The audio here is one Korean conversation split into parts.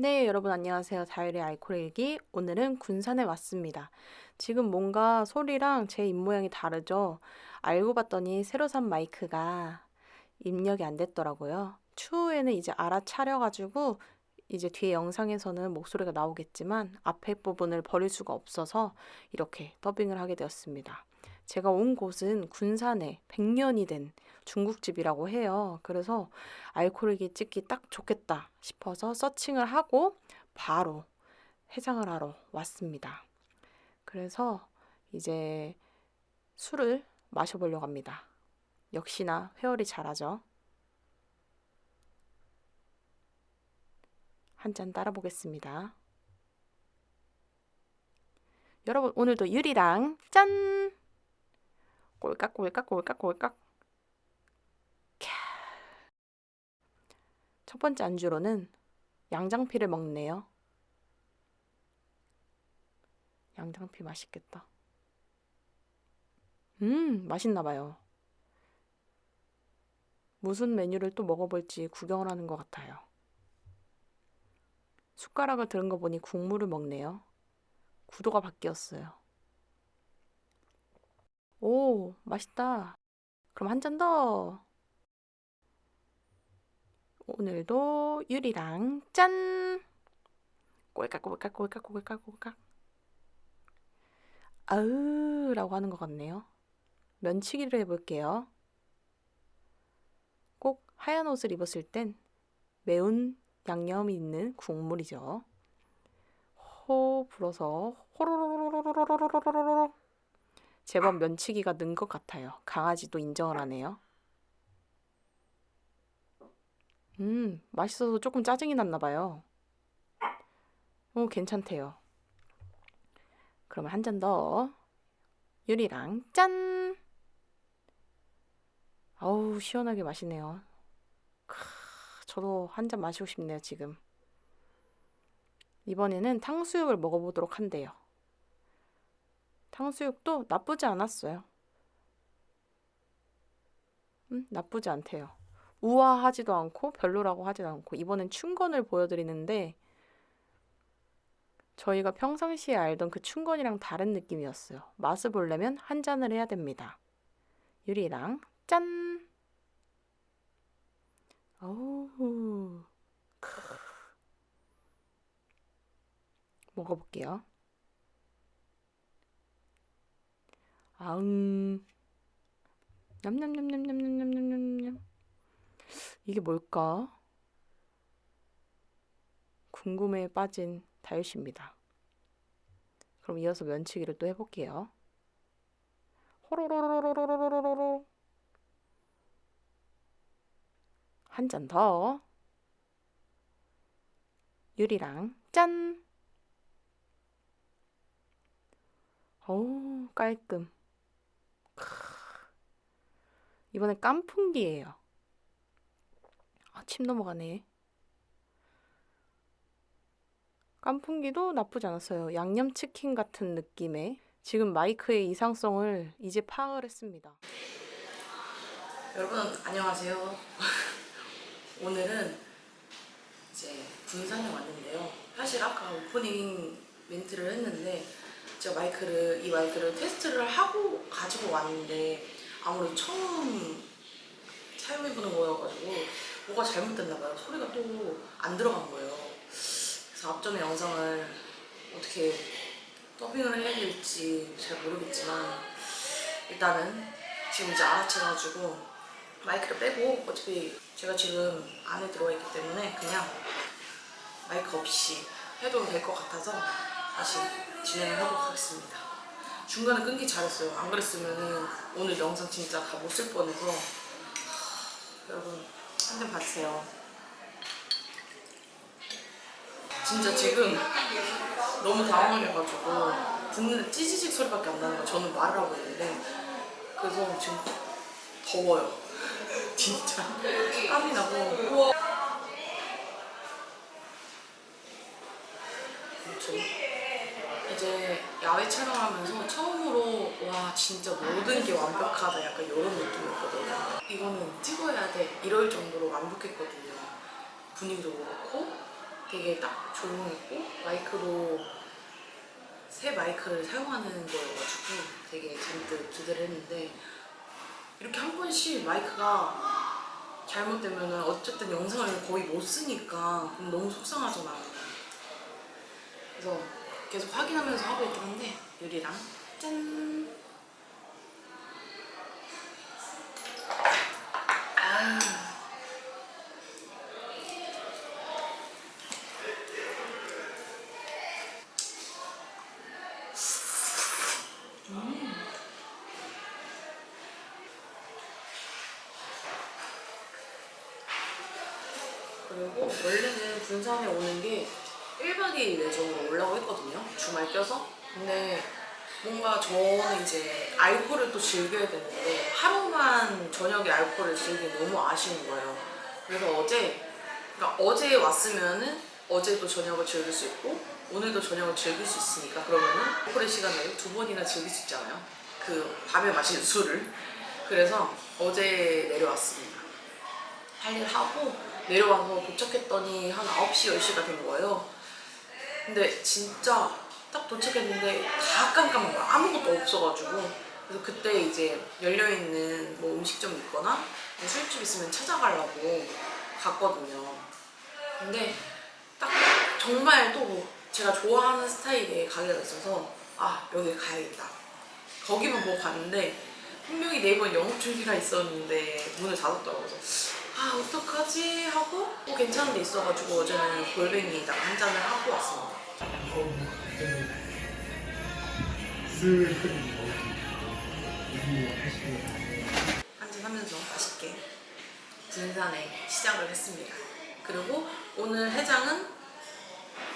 네, 여러분 안녕하세요. 다율의 알코올 일기. 오늘은 군산에 왔습니다. 지금 뭔가 소리랑 제 입모양이 다르죠? 알고 봤더니 새로 산 마이크가 입력이 안 됐더라고요. 추후에는 이제 알아차려가지고 이제 뒤에 영상에서는 목소리가 나오겠지만 앞에 부분을 버릴 수가 없어서 이렇게 더빙을 하게 되었습니다. 제가 온 곳은 군산에 100년이 된 중국집이라고 해요. 그래서 알코올기 찍기 딱 좋겠다 싶어서 서칭을 하고 바로 해장을 하러 왔습니다. 그래서 이제 술을 마셔보려고 합니다. 역시나 회열이 잘하죠. 한 잔 따라 보겠습니다. 여러분 오늘도 유리랑 짠! 꼴깍 꼴깍 꼴깍 꼴깍 캬. 첫 번째 안주로는 양장피를 먹네요. 양장피 맛있겠다. 음, 맛있나 봐요. 무슨 메뉴를 또 먹어볼지 구경을 하는 것 같아요. 숟가락을 들은 거 보니 국물을 먹네요. 구도가 바뀌었어요. 오, 맛있다. 그럼 한 잔 더. 오늘도 유리랑 짠! 꼴깍 꼴깍 꼴깍 꼴깍 꼴깍. 아으라고 하는 것 같네요. 면치기를 해볼게요. 꼭 하얀 옷을 입었을 땐 매운 양념이 있는 국물이죠. 호 불어서 호로로로로로로로로로로로 제법 면치기가 는 것 같아요. 강아지도 인정을 하네요. 음, 맛있어서 조금 짜증이 났나 봐요. 오, 괜찮대요. 그러면 한 잔 더. 유리랑 짠! 어우, 시원하게 마시네요. 크, 저도 한 잔 마시고 싶네요, 지금. 이번에는 탕수육을 먹어보도록 한대요. 탕수육도 나쁘지 않았어요. 음, 나쁘지 않대요. 우아하지도 않고 별로라고 하지도 않고 이번엔 춘건을 보여드리는데 저희가 평상시에 알던 그 춘건이랑 다른 느낌이었어요. 맛을 보려면 한 잔을 해야 됩니다. 유리랑 짠! 어우, 크. 먹어볼게요. 아응. 냠냠냠냠냠냠냠냠냠. 이게 뭘까? 궁금해에 빠진 다율씨입니다. 그럼 이어서 면치기를 또 해볼게요. 호로로로로로로로로로 한 잔 더. 유리랑 짠! 어우, 깔끔. 이번엔 깐풍기예요. 아, 침 넘어가네. 깐풍기도 나쁘지 않았어요. 양념치킨 같은 느낌의 지금 마이크의 이상성을 이제 파악을 했습니다. 여러분 안녕하세요. 오늘은 이제 군산에 왔는데요. 사실 아까 오프닝 멘트를 했는데 제가 마이크를 이 마이크를 테스트를 하고 가지고 왔는데 아무래도 처음 사용해보는 거여가지고 뭐가 잘못됐나 봐요. 소리가 또 안 들어간 거예요. 그래서 앞전에 영상을 어떻게 더빙을 해야 될지 잘 모르겠지만 일단은 지금 이제 알아채가지고 마이크를 빼고 어차피 제가 지금 안에 들어와 있기 때문에 그냥 마이크 없이 해도 될 것 같아서 다시 진행을 해보도록 하겠습니다. 중간에 끊기 잘했어요. 안 그랬으면 오늘 영상 진짜 다 못 쓸 뻔해서 여러분 한잔 봐주세요. 진짜 지금 너무 당황해가지고 듣는 찌지직 소리밖에 안 나는 거예요. 저는 말을 하고 있는데 그래서 지금 더워요. 진짜 땀이 나고 아무튼 이제 야외 촬영하면서 처음으로 와 진짜 모든 게 완벽하다 약간 이런 느낌이었거든요. 이거는 찍어야 돼 이럴 정도로 완벽했거든요. 분위기도 그렇고 되게 딱 조용했고 마이크로 새 마이크를 사용하는 거여가지고 되게 잔뜩 기대를 했는데 이렇게 한 번씩 마이크가 잘못되면 어쨌든 영상을 거의 못 쓰니까 너무 속상하잖아요. 그래서 계속 확인하면서 하고 있긴 한데 유리랑 짠. 아. 그리고 원래는 군산에 오는 게 1박 2일 예정으로 올라고 했거든요. 주말 껴서. 근데 뭔가 저는 이제 알코올을 또 즐겨야 되는데 하루만 저녁에 알코올을 즐기기 너무 아쉬운 거예요. 그래서 어제, 그러니까 어제 왔으면은 어제도 저녁을 즐길 수 있고 오늘도 저녁을 즐길 수 있으니까 그러면은 알코올의 시간을 두 번이나 즐길 수 있잖아요. 그 밤에 마시는 술을. 그래서 어제 내려왔습니다. 할 일 하고 내려와서 도착했더니 한 9시, 10시가 된 거예요. 근데 진짜 딱 도착했는데 다 깜깜한 거야. 아무것도 없어가지고. 그래서 그때 이제 열려있는 뭐 음식점 있거나 뭐 술집 있으면 찾아가려고 갔거든요. 근데 딱 정말 또 제가 좋아하는 스타일의 가게가 있어서 아, 여기 가야겠다. 거기만 보고 갔는데 분명히 네이버에 영업중이가 있었는데 문을 닫았더라고요. 아 어떡하지 하고 또 괜찮은 데 있어가지고 어제는 골뱅이에다가 한 잔을 하고 왔습니다. 술 끓인 먹기 하시면 한잔 하면서 맛있게 군산에 시작을 했습니다. 그리고 오늘 해장은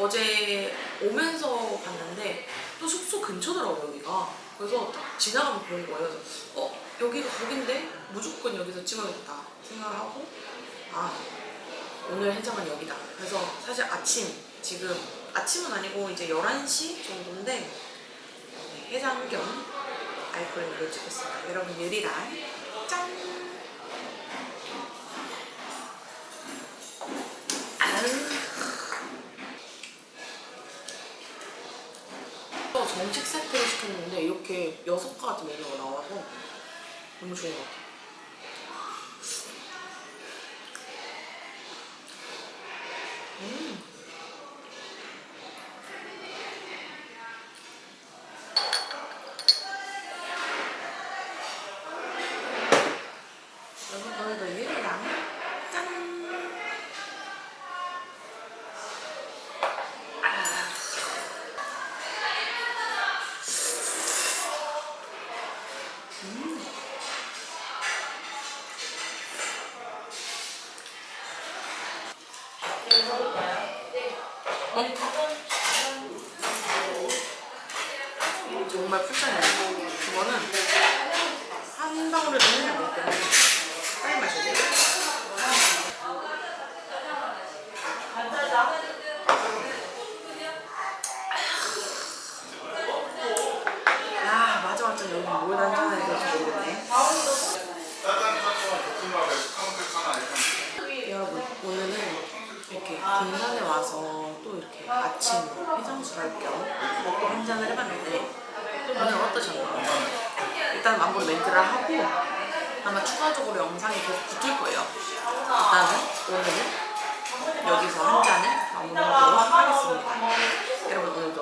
어제 오면서 봤는데 또 숙소 근처더라고요 여기가. 그래서 딱 지나가면 보는 거예요. 어 여기가 거긴데 무조건 여기서 찍어야겠다 생각을 하고 아 오늘 해장은 여기다. 그래서 사실 아침 지금 아침은 아니고 이제 11시 정도인데 네, 해장 겸 알코올을 내주겠습니다. 여러분 유리랑 짠! 정식 세트를 시켰는데 이렇게 여섯 가지 메뉴가 나와서 너무 좋은 것 같아요. 음. 여러분 오늘도 유리랑 짠! 아. 음. 어? 정말 풀짠이에요. 그거는 한 방울을 맨날 먹기 때문에 빨리 마셔야 돼요. 아 맞아 맞아 여기 뭘 한잔해야 될지 모르겠네. 여러분 오늘은 이렇게 군산에 와서 또 이렇게 아침 해장술 할겸또 한 잔을 해봤는데 오늘 어떠셨나요? 일단 마무리 멘트를 하고 아마 추가적으로 영상이 계속 붙을 거예요. 일단은 오늘은 여기서 한 잔을 마무리하도록 하겠습니다. 여러분 오늘